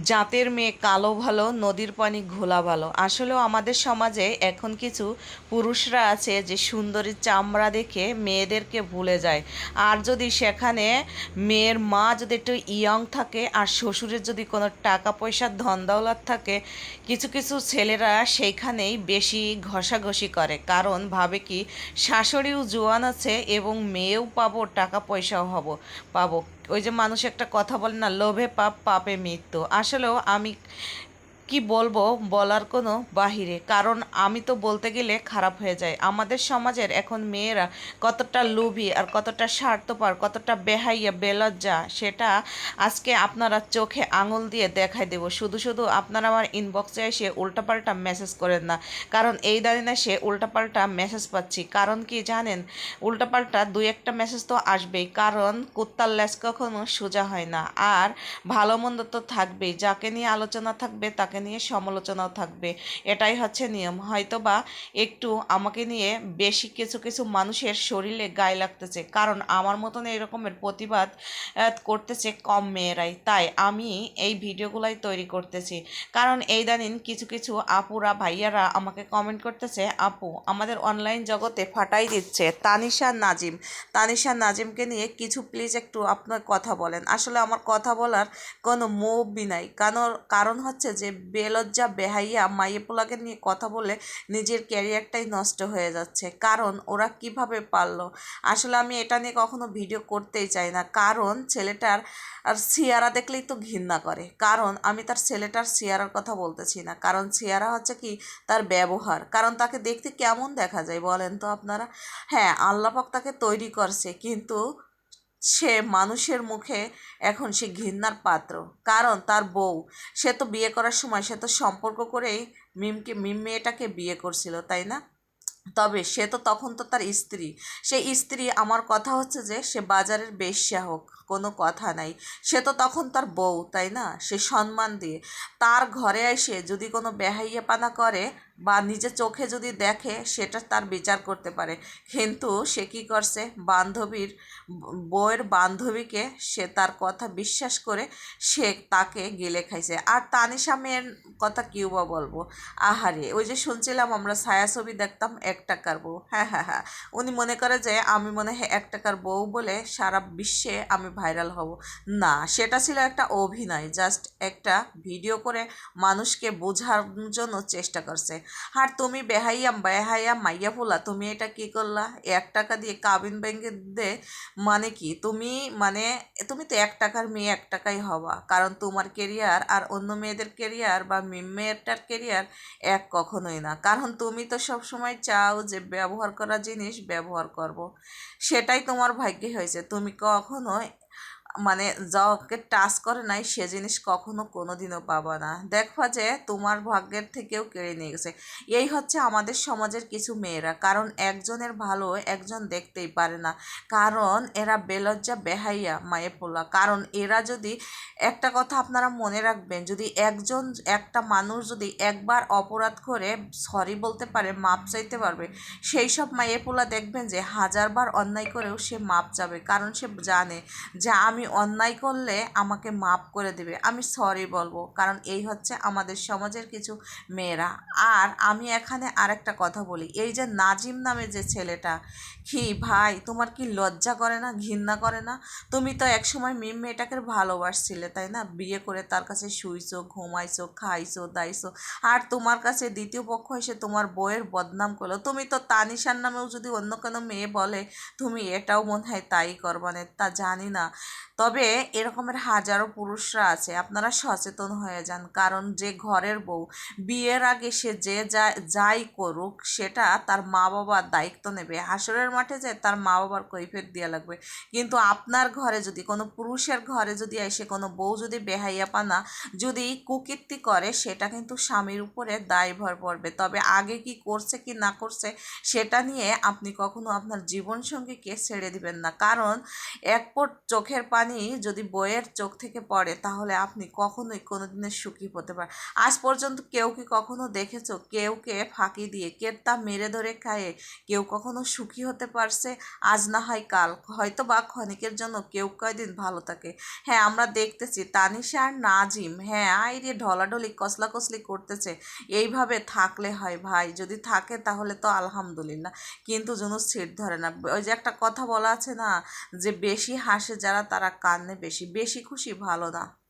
জাতের মেয়ে কালো ভালো, নদীর পানি ঘোলা ভালো। আসলেও আমাদের সমাজে এখন কিছু পুরুষরা আছে যে সুন্দরী চামড়া দেখে মেয়েদেরকে ভুলে যায়। আর যদি সেখানে মেয়ের মা যদি একটু ইয়ং থাকে আর শ্বশুরের যদি কোনো টাকা পয়সার ধন দৌলত থাকে, কিছু কিছু ছেলেরা সেইখানেই বেশি ঘষাঘষি করে। কারণ ভাবে কি, শাশুড়িও জোয়ান আছে এবং মেয়েও পাবো, টাকা পয়সাও হব, পাবো। ওই যে মানুষ একটা কথা বলে না লোভে পাপ পাপে মৃত্যু। আসলেও আমি কি বলব বলার কোনো বাহিরে। কারণ আমি তো বলতে গেলে খারাপ হয়ে যায় আমাদের সমাজের এখন মেয়েরা কতটা লোভী আর কতটা স্বার্থপর, কতটা বেহাইয়া, বেলজ্জা, সেটা আজকে আপনারা চোখে আঙুল দিয়ে দেখাই দেব। শুধু শুধু আপনারা আমার ইনবক্সে এসে উল্টাপাল্টা মেসেজ করেন না। কারণ এই দাঁড়িয়ে সে উল্টাপাল্টা মেসেজ পাচ্ছি। কারণ কি জানেন? উল্টাপাল্টা দুই একটা মেসেজ তো আসবেই। কারণ কুত্তার লেস কখনো সোজা হয় না। আর ভালো মন্দ তো থাকবেই। যাকে নিয়ে আলোচনা থাকবে তাকে নিয়ে সমালোচনাও থাকবে। এটাই হচ্ছে নিয়ম। হয়তো বা একটু আমাকে নিয়ে বেশি কিছু কিছু মানুষের শরীরে গায়ে লাগতেছে। কারণ আমার মতন এরকমের প্রতিবাদ করতেছে কম মেয়েরাই। তাই আমি এই ভিডিওগুলাই তৈরি করতেছি। কারণ এই দানিন কিছু কিছু আপুরা, ভাইয়ারা আমাকে কমেন্ট করতেছে, আপু, আমাদের অনলাইন জগতে ফাটাই দিচ্ছে তানিশা নাজিম। তানিশা নাজিমকে নিয়ে কিছু প্লিজ একটু আপনার কথা বলেন। আসলে আমার কথা বলার কোনো মুভই নাই। কারণ কারণ হচ্ছে যে বেলজ্জা, বেহাইয়া, মাইয়েপোলাকে নিয়ে কথা বলে নিজের ক্যারিয়ারটাই নষ্ট হয়ে যাচ্ছে। কারণ ওরা কীভাবে পারল? আসলে আমি এটা নিয়ে কখনো ভিডিও করতেই চাই না। কারণ ছেলেটার আর সিয়ারা দেখলেই তো ঘৃণা করে। কারণ আমি তার ছেলেটার সিয়ারার কথা বলতেছি না। কারণ সিয়ারা হচ্ছে কি? তার ব্যবহার। কারণ তাকে দেখতে কেমন দেখা যায় বলেন তো আপনারা? হ্যাঁ আল্লাপাক তাকে তৈরি করছে। কিন্তু সে মানুষের মুখে এখন সে ঘৃণার পাত্র। কারণ তার বউ, সে তো বিয়ে করার সময় সে তো সম্পর্ক করেই মিমকে, মিম মেয়েটাকে বিয়ে করছিল, তাই না? তবে সে তো তখন তো তার স্ত্রী। সে স্ত্রী, আমার কথা হচ্ছে যে, সে বাজারের বেশ্যা হোক, কোনো কথা নাই। সে তো তখন তার বউ, তাই না? সে সম্মান দিয়ে। তার ঘরে এসে যদি কোনো বেহাইয়াপানা করে বা নিজে চোখে যদি দেখে, সেটা তার বিচার করতে পারে। কিন্তু সে কী করছে? বান্ধবীর, বউয়ের বান্ধবীকে সে তার কথা বিশ্বাস করে সে তাকে গেলে খাইছে। আর তানিশা মেয়ের কথা কেউ বা বলব? আহারে, ওই যে শুনছিলাম আমরা ছায়া ছবি দেখতাম এক টাকার বউ। হ্যাঁ হ্যাঁ হ্যাঁ। উনি মনে করে যে আমি মনে হয় এক টাকার বউ বলে সারা বিশ্বে আমি ভাইরাল হব। না, সেটা ছিল একটা অভিনয়। জাস্ট একটা ভিডিও করে মানুষকে বোঝার জন্য চেষ্টা করছে। আর তুমি বেহাইয়াম বেহাইয়াম মাইয়া ফুলা, তুমি এটা কি করলা? এক টাকা দিয়ে কাবিন ব্যাংকে দে মানে কি? তুমি মানে তুমি তো এক টাকার মেয়ে, এক টাকাই হবা। কারণ তোমার কেরিয়ার আর অন্য মেয়েদের কেরিয়ার বা মেয়ে- মেয়েটার কেরিয়ার এক কখনোই না। কারণ তুমি তো সব সময় চাও যে ব্যবহার করা জিনিস ব্যবহার করব। সেটাই তোমার ভাগ্যে হয়েছে তুমি কখনো মানে যাকে টাচ করে নাই, সে জিনিস কখনো কোনো দিনও পাবা না। দেখবা যে তোমার ভাগ্যের থেকেও কেড়ে নিয়ে গেছে। এই হচ্ছে আমাদের সমাজের কিছু মেয়েরা, কারণ একজনের ভালো একজন দেখতেই পারে না। কারণ এরা বেলজ্জা, বেহাইয়া, মায়ে পোলা। কারণ এরা যদি, একটা কথা আপনারা মনে রাখবেন, যদি একজন, একটা মানুষ যদি একবার অপরাধ করে সরি বলতে পারে, মাপ চাইতে পারবে, সেই সব মায়ে পোলা দেখবেন যে হাজারবার অন্যায় করেও সে মাপ যাবে কারণ সে জানে যে আমি অন্যায় করলে আমাকে মাপ করে দেবে। আমি সরি বলব, কারণ এই হচ্ছে আমাদের সমাজের কিছু মেয়েরা। আর আমি এখানে আরেকটা কথা বলি, এই যে নাজিম নামে যে ছেলেটা, কি ভাই, তোমার কি লজ্জা করে না, ঘৃণা করে না? তুমি তো একসময় মিম মেয়েটাকে ভালোবাসছিলে, তাই না? বিয়ে করে তার কাছে শুইছো, ঘুমাইছো, খাইছো, দাইছো, আর তোমার কাছে দ্বিতীয় পক্ষ এসে তোমার বইয়ের বদনাম করল। তুমি তো তানিশার নামেও যদি অন্য কোনো মেয়ে বলে, তুমি এটাও মনে হয় তাই করবানে তা জানি না। তবে এরকমের হাজারো পুরুষরা আছে, আপনারা সচেতন হয়ে যান। কারণ যে ঘরের বউ, বিয়ের আগে সে যে যাই করুক, সেটা তার মা বাবার দায়িত্ব নেবে। হাসরের মাঠে যে তার মা বাবার কৈফিয়ত দেওয়া লাগবে। কিন্তু আপনার ঘরে যদি, কোনো পুরুষের ঘরে যদি এসে কোনো বউ যদি বেহাইয়াপানা যদি কুকীর্তি করে, সেটা কিন্তু স্বামীর উপরে দায়ভার পড়বে। তবে আগে কি করছে কি না করছে, সেটা নিয়ে আপনি কখনো আপনার জীবনসঙ্গীকে ছেড়ে দিবেন না। কারণ এক চোখের পানি পানি যদি বইয়ের চোখ থেকে পড়ে, তাহলে আপনি কখনোই কোনো দিনের সুখী হতে পারেন আজ পর্যন্ত কেউ কি কখনো দেখেছ কেউকে ফাঁকি দিয়ে কেরতা মেরে ধরে খায়ে কেউ কখনো সুখী হতে পারছে? আজ না হয় কাল। হয়তো বা ক্ষণিকের জন্য কেউ কয়দিন ভালো থাকে। হ্যাঁ আমরা দেখতেছি তানিশা আর নাজিম। হ্যাঁ আই রে ঢলাঢলি কসলা কসলি করতেছে। এইভাবে থাকলে হয় ভাই। যদি থাকে তাহলে তো আলহামদুলিল্লাহ। কিন্তু জুনুস ছিট ধরে না। ওই যে একটা কথা বলা আছে না, যে বেশি হাসে যারা, তারা কান্নে বেশি বেশি খুশি ভালো না।